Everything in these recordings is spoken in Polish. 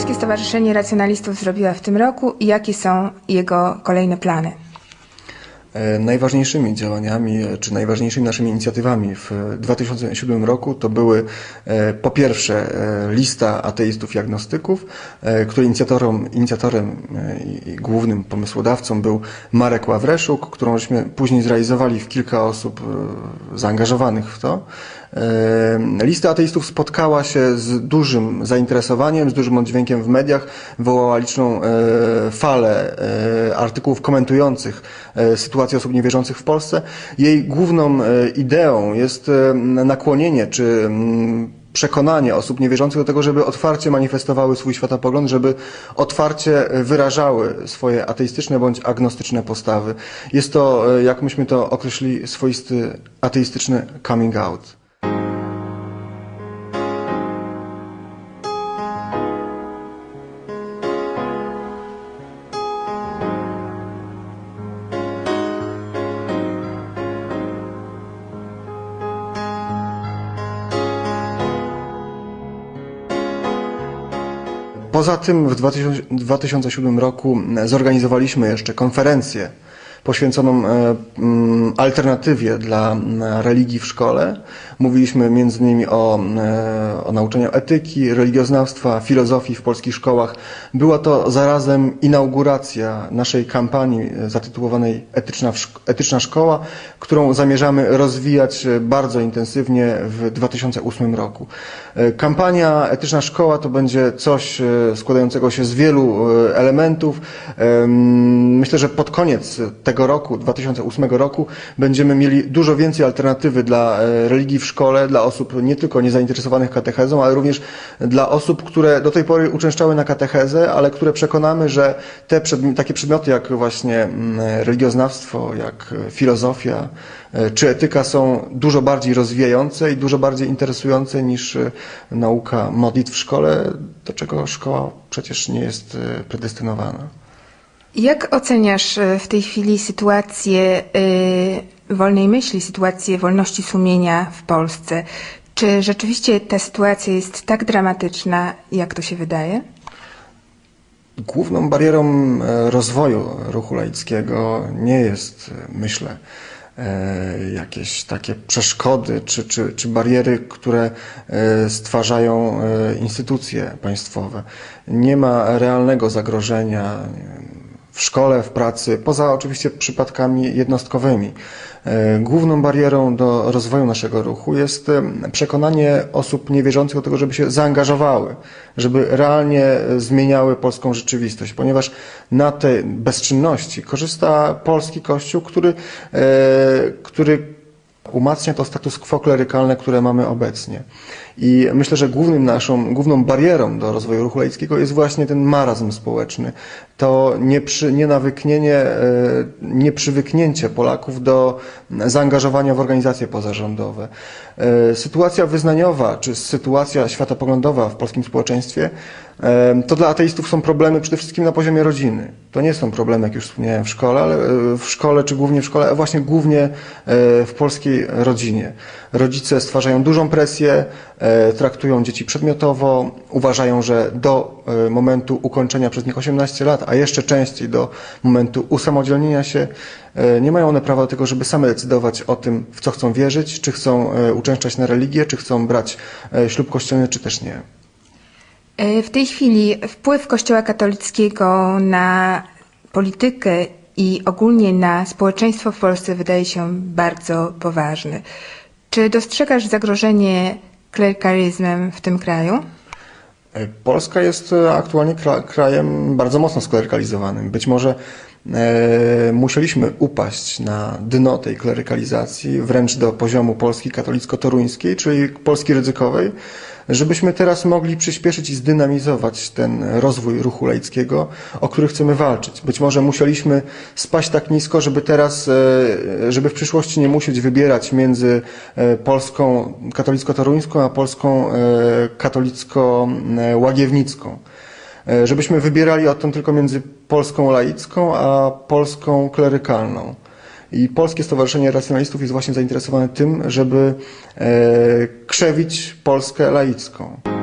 Polskie Stowarzyszenie Racjonalistów zrobiła w tym roku i jakie są jego kolejne plany? E, Najważniejszymi działaniami, e, czy najważniejszymi naszymi inicjatywami w 2007 roku to były e, po pierwsze lista ateistów i agnostyków, której inicjatorem, inicjatorem i głównym pomysłodawcą był Marek Ławreszuk, którą żeśmy później zrealizowali w kilka osób zaangażowanych w to. E, Lista ateistów spotkała się z dużym zainteresowaniem, z dużym oddźwiękiem w mediach, wywołała liczną e, falę e, artykułów komentujących sytuację osób niewierzących w Polsce. Jej główną ideą jest nakłonienie czy mm, przekonanie osób niewierzących do tego, żeby otwarcie manifestowały swój światopogląd, żeby otwarcie wyrażały swoje ateistyczne bądź agnostyczne postawy. Jest to, jak myśmy to określili, swoisty ateistyczny coming out. Poza tym w 2000 2007 roku zorganizowaliśmy jeszcze konferencję poświęconą e, mm, alternatywie dla mm, religii w szkole. Mówiliśmy między innymi o, e, o nauczaniu etyki, religioznawstwa, filozofii w polskich szkołach. Była to zarazem inauguracja naszej kampanii e, zatytułowanej Etyczna, Etyczna Szkoła, którą zamierzamy rozwijać bardzo intensywnie w 2008 roku. Kampania Etyczna Szkoła to będzie coś składającego się z wielu elementów. Em, Myślę, że pod koniec tego roku, 2008 roku, będziemy mieli dużo więcej alternatywy dla e, religii w szkole, dla osób nie tylko niezainteresowanych katechezą, ale również dla osób, które do tej pory uczęszczały na katechezę, ale które przekonamy, że te przedmi- takie przedmioty jak właśnie mm, religioznawstwo, jak e, filozofia e, czy etyka są dużo bardziej rozwijające i dużo bardziej interesujące niż nauka modlitw w szkole, do czego szkoła przecież nie jest predestynowana. Jak oceniasz e, w tej chwili sytuację y, wolnej myśli, sytuację wolności sumienia w Polsce? Czy rzeczywiście ta sytuacja jest tak dramatyczna, jak to się wydaje? Główną barierą e, rozwoju ruchu laickiego nie jest, e, myślę, e, jakieś takie przeszkody czy, czy, czy bariery, które e, stwarzają e, instytucje państwowe. Nie ma realnego zagrożenia w szkole, w pracy, poza oczywiście przypadkami jednostkowymi. E, Główną barierą do rozwoju naszego ruchu jest e, przekonanie osób niewierzących do tego, żeby się zaangażowały, żeby realnie e, zmieniały polską rzeczywistość, ponieważ na tej bezczynności korzysta polski kościół, który, który umacnia to status quo klerykalne, które mamy obecnie. I myślę, że głównym naszą, główną barierą do rozwoju ruchu laickiego jest właśnie ten marazm społeczny. To nienawyknienie, e, nieprzywyknięcie Polaków do zaangażowania w organizacje pozarządowe. E, Sytuacja wyznaniowa, czy sytuacja światopoglądowa w polskim społeczeństwie, e, to dla ateistów są problemy przede wszystkim na poziomie rodziny. To nie są problemy, jak już wspomniałem, w szkole, ale w szkole, czy głównie w szkole, a właśnie głównie w polskiej rodzinie. Rodzice stwarzają dużą presję, traktują dzieci przedmiotowo, uważają, że do e, momentu ukończenia przez nich 18 lat, a jeszcze częściej do momentu usamodzielnienia się, e, nie mają one prawa do tego, żeby same decydować o tym, w co chcą wierzyć, czy chcą e, uczęszczać na religię, czy chcą brać e, ślub kościelny, czy też nie. E, W tej chwili wpływ Kościoła katolickiego na politykę i ogólnie na społeczeństwo w Polsce wydaje się bardzo poważny. Czy dostrzegasz zagrożenie klerykalizmem w tym kraju? Polska jest e, aktualnie kra- krajem bardzo mocno sklerykalizowanym. Być może musieliśmy upaść na dno tej klerykalizacji, wręcz do poziomu Polski katolicko-toruńskiej, czyli Polski ryzykowej, żebyśmy teraz mogli przyspieszyć i zdynamizować ten rozwój ruchu laickiego, o który chcemy walczyć. Być może musieliśmy spaść tak nisko, żeby teraz, e, żeby w przyszłości nie musieć wybierać między e, Polską katolicko-toruńską, a Polską e, katolicko-łagiewnicką. E, Żebyśmy wybierali odtąd tylko między Polską laicką, a Polską klerykalną. I Polskie Stowarzyszenie Racjonalistów jest właśnie zainteresowane tym, żeby e, krzewić Polskę laicką.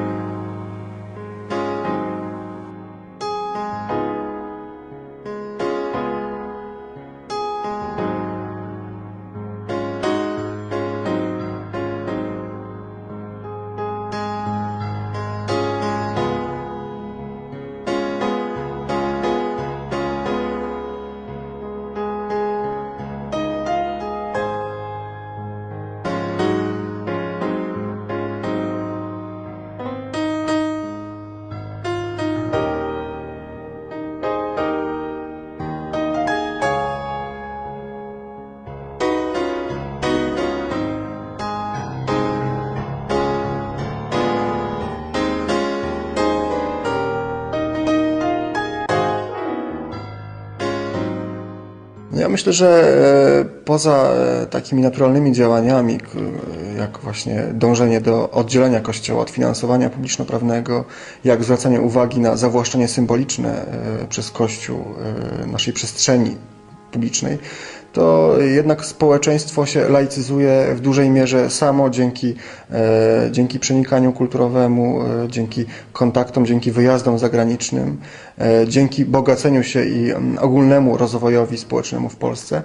Ja myślę, że e, poza e, takimi naturalnymi działaniami, k- jak właśnie dążenie do oddzielenia Kościoła od finansowania publiczno-prawnego, jak zwracanie uwagi na zawłaszczenie symboliczne e, przez Kościół e, naszej przestrzeni publicznej, to jednak społeczeństwo się laicyzuje w dużej mierze samo dzięki, e, dzięki przenikaniu kulturowemu, e, dzięki kontaktom, dzięki wyjazdom zagranicznym, e, dzięki bogaceniu się i ogólnemu rozwojowi społecznemu w Polsce.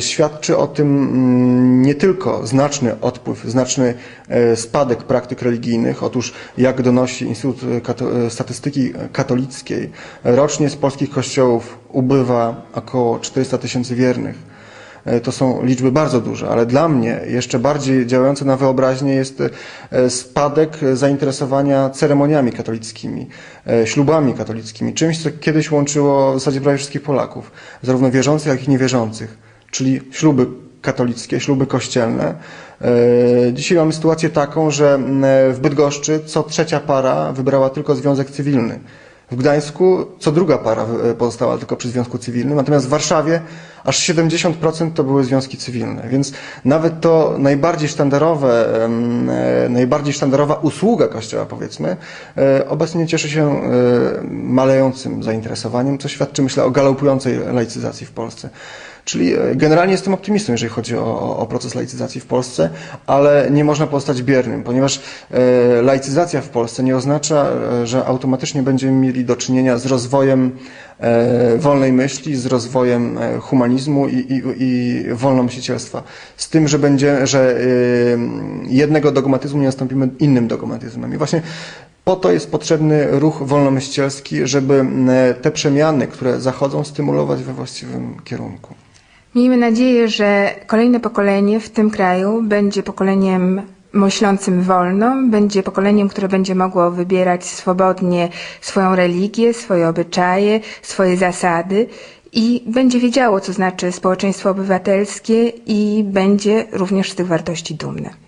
Świadczy o tym nie tylko znaczny odpływ, znaczny spadek praktyk religijnych. Otóż, jak donosi Instytut Statystyki Katolickiej, rocznie z polskich kościołów ubywa około 400 tysięcy wiernych. E, To są liczby bardzo duże, ale dla mnie jeszcze bardziej działające na wyobraźnię jest e, spadek zainteresowania ceremoniami katolickimi, e, ślubami katolickimi, czymś, co kiedyś łączyło w zasadzie prawie wszystkich Polaków, zarówno wierzących, jak i niewierzących, czyli śluby katolickie, śluby kościelne. E, Dzisiaj mamy sytuację taką, że m, w Bydgoszczy co trzecia para wybrała tylko związek cywilny. W Gdańsku co druga para e, pozostała tylko przy związku cywilnym, natomiast w Warszawie aż 70% to były związki cywilne, więc nawet to najbardziej sztandarowe, e, najbardziej sztandarowa usługa Kościoła powiedzmy, e, obecnie cieszy się malejącym zainteresowaniem, co świadczy myślę o galopującej laicyzacji w Polsce. Czyli e, generalnie jestem optymistą, jeżeli chodzi o, o- proces laicyzacji w Polsce, ale nie można pozostać biernym, ponieważ e, laicyzacja w Polsce nie oznacza, e, że automatycznie będziemy mieli do czynienia z rozwojem wolnej myśli, z rozwojem humanizmu i, i, i wolnomyślicielstwa. Z tym, że będzie, że jednego dogmatyzmu nie nastąpimy innym dogmatyzmem. I właśnie po to jest potrzebny ruch wolnomyślicielski, żeby te przemiany, które zachodzą, stymulować we właściwym kierunku. Miejmy nadzieję, że kolejne pokolenie w tym kraju będzie pokoleniem myślącym wolno, będzie pokoleniem, które będzie mogło wybierać swobodnie swoją religię, swoje obyczaje, swoje zasady i będzie wiedziało, co znaczy społeczeństwo obywatelskie i będzie również z tych wartości dumne.